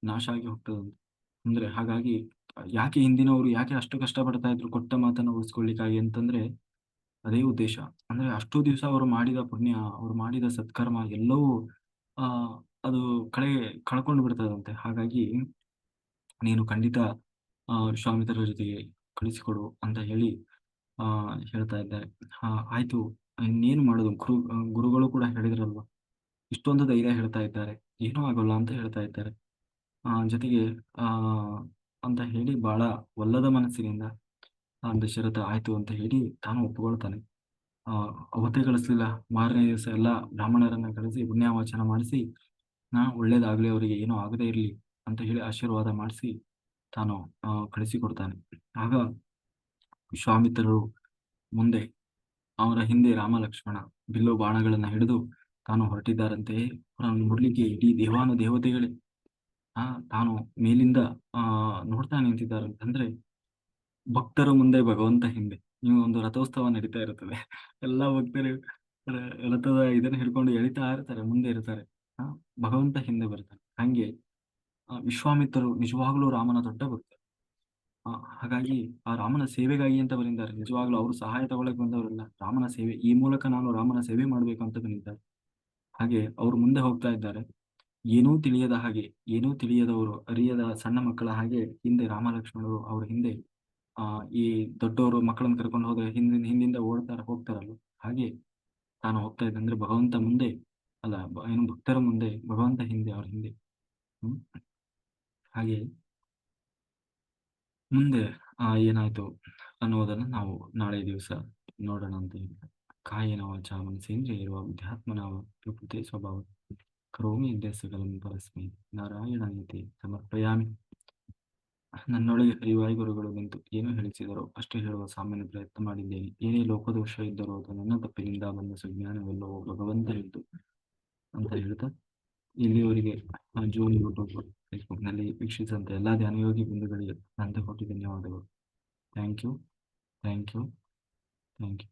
ನಾಶ ಆಗಿ ಹೋಗ್ತದಂತೆ. ಅಂದ್ರೆ ಹಾಗಾಗಿ ಯಾಕೆ ಹಿಂದಿನವರು ಯಾಕೆ ಅಷ್ಟು ಕಷ್ಟಪಡ್ತಾ ಇದ್ರು ಕೊಟ್ಟ ಮಾತನ್ನು ಉಳಿಸ್ಕೊಳ್ಳಿಕ್ಕಾಗಿ ಅಂತಂದ್ರೆ ಅದೇ ಉದ್ದೇಶ. ಅಂದ್ರೆ ಅಷ್ಟು ದಿವಸ ಅವರು ಮಾಡಿದ ಪುಣ್ಯ, ಅವ್ರು ಮಾಡಿದ ಸತ್ಕರ್ಮ ಎಲ್ಲವೂ ಆ, ಅದು ಕಳೆ ಕಳ್ಕೊಂಡು ಬಿಡ್ತದಂತೆ. ಹಾಗಾಗಿ ನೀನು ಖಂಡಿತ ಆ, ವಿಶ್ವಾಮಿತ್ರರ ಜೊತೆಗೆ ಕಳಿಸಿಕೊಡು ಅಂತ ಹೇಳಿ ಆ, ಹೇಳ್ತಾ ಇದ್ದಾರೆ. ಹಾ, ಆಯ್ತು. ಇನ್ನೇನು ಮಾಡೋದು? ಗುರು ಗುರುಗಳು ಕೂಡ ಹೇಳಿದ್ರಲ್ವಾ? ಇಷ್ಟೊಂದು ಧೈರ್ಯ ಹೇಳ್ತಾ ಇದ್ದಾರೆ. ಏನೂ ಆಗೋಲ್ಲ ಅಂತ ಹೇಳ್ತಾ ಇದ್ದಾರೆ. ಆ, ಜೊತೆಗೆ ಆ, ಅಂತ ಹೇಳಿ ಬಹಳ ಒಲ್ಲದ ಮನಸ್ಸಿನಿಂದ ಆ, ದಶರಥ ಆಯ್ತು ಅಂತ ಹೇಳಿ ತಾನು ಒಪ್ಪಿಕೊಳ್ತಾನೆ. ಅವತ್ತೇ ಕಳಿಸ್ಲಿಲ್ಲ. ಮಾರನೇ ದಿವಸ ಎಲ್ಲ ಬ್ರಾಹ್ಮಣರನ್ನ ಕಳಿಸಿ ಪುಣ್ಯಾವಾಚನ ಮಾಡಿಸಿ, ನಾ ಒಳ್ಳೇದಾಗ್ಲಿ ಅವರಿಗೆ ಏನೋ ಆಗದೇ ಇರ್ಲಿ ಅಂತ ಹೇಳಿ ಆಶೀರ್ವಾದ ಮಾಡಿಸಿ ತಾನು ಕಳಿಸಿಕೊಡ್ತಾನೆ. ಆಗ ವಿಶ್ವಾಮಿತ್ರರು ಮುಂದೆ ಅವರ ಹಿಂದೆ ರಾಮ ಲಕ್ಷ್ಮಣ ಬಿಲ್ಲು ಬಾಣಗಳನ್ನ ಹಿಡಿದು ತಾನು ಹೊರಟಿದ್ದಾರಂತೆಯೇ ಅವರನ್ನು ನೋಡ್ಲಿಕ್ಕೆ ಇಡೀ ದೇವಾನು ದೇವತೆಗಳೇ ಆ, ತಾನು ಮೇಲಿಂದ ಆ, ನೋಡ್ತಾ ಅಂತಿದ್ದಾರೆ ಅಂದ್ರೆ ಭಕ್ತರ ಮುಂದೆ ಭಗವಂತ ಹಿಂದೆ. ನೀವು ಒಂದು ರಥೋತ್ಸವ ನಡೀತಾ ಇರುತ್ತದೆ. ಎಲ್ಲಾ ಭಕ್ತರು ರಥದ ಇದನ್ನ ಹಿಡ್ಕೊಂಡು ಎಳಿತಾ ಇರ್ತಾರೆ, ಮುಂದೆ ಇರ್ತಾರೆ. ಭಗವಂತ ಹಿಂದೆ ಬರ್ತಾನೆ. ಹಂಗೆ ವಿಶ್ವಾಮಿತ್ರರು ನಿಜವಾಗ್ಲೂ ರಾಮನ ದೊಡ್ಡ ಭಕ್ತರು. ಹಾಗಾಗಿ ಆ ರಾಮನ ಸೇವೆಗಾಗಿ ಅಂತ ಬಂದಿದ್ದಾರೆ. ನಿಜವಾಗ್ಲೂ ಅವರು ಸಹಾಯ ತಗೊಳಕ್ ಬಂದವರಲ್ಲ. ರಾಮನ ಸೇವೆ ಈ ಮೂಲಕ ನಾನು ರಾಮನ ಸೇವೆ ಮಾಡ್ಬೇಕು ಅಂತ ಬಂದಿದ್ದಾರೆ. ಹಾಗೆ ಅವ್ರು ಮುಂದೆ ಹೋಗ್ತಾ ಇದ್ದಾರೆ. ಏನೂ ತಿಳಿಯದ ಹಾಗೆ, ಏನೂ ತಿಳಿಯದವರು, ಅರಿಯದ ಸಣ್ಣ ಮಕ್ಕಳ ಹಾಗೆ ಹಿಂದೆ ರಾಮ ಲಕ್ಷ್ಮಣರು ಅವ್ರ ಹಿಂದೆ ಈ ದೊಡ್ಡವರು ಮಕ್ಕಳನ್ನು ಕರ್ಕೊಂಡು ಹೋದ್ರೆ ಹಿಂದಿನ ಹಿಂದಿಂದ ಓಡ್ತಾರ ಹೋಗ್ತಾರಲ್ಲ ಹಾಗೆ ತಾನು ಹೋಗ್ತಾ ಇದ್ದೆ. ಅಂದ್ರೆ ಭಗವಂತ ಮುಂದೆ ಅಲ್ಲ ಏನು ಭಕ್ತರ ಮುಂದೆ, ಭಗವಂತ ಹಿಂದೆ ಅವ್ರ ಹಿಂದೆ. ಹಾಗೆ ಮುಂದೆ ಆ, ಏನಾಯ್ತು ಅನ್ನೋದನ್ನ ನಾವು ನಾಳೆ ದಿವಸ ನೋಡೋಣ ಅಂತ ಹೇಳಿದ್ರೆ ಕಾಯಿನ ವಾಚ ಮನಸ್ಸೇಂದ್ರೆ ಇರುವ ವಾ ಪ್ರಕೃತಿ ಸ್ವಭಾವ ಕರೋಮಿ ಅಭ್ಯಾಸಗಳನ್ನು ಪರಸ್ಮೈ ನಾರಾಯಣಾಯತೆ ಸಮರ್ಪಯಾಮಿ. ನನ್ನೊಳಗೆ ಹರಿವಾಯುಗುರುಗಳು ನಿಂತು ಏನು ಹೇಳಿಸಿದರೋ ಅಷ್ಟೇ ಹೇಳುವ ಸಾಮಾನ್ಯ ಪ್ರಯತ್ನ ಮಾಡಿದ್ದೇನೆ. ಏನೇ ಲೋಕದೋಷ ಇದ್ದರೂ ಅದು ನನ್ನ ತಪ್ಪಿನಿಂದ ಬಂದ ಸುಜ್ಞಾನವೆಲ್ಲವೂ ಭಗವಂತನಿದ್ದು ಅಂತ ಹೇಳ್ತಾ ಇಲ್ಲಿಯವರಿಗೆ ಜೂನ್ ಯೂಟ್ಯೂಬ್ ಫೇಸ್ಬುಕ್ನಲ್ಲಿ ವೀಕ್ಷಿಸಿದಂತ ಎಲ್ಲ ಧ್ಯಾನಯೋಗಿ ಬಂಧುಗಳಿಗೆ ನನ್ನ ಕೋಟಿ ಧನ್ಯವಾದಗಳು. Thank you, thank you, thank you.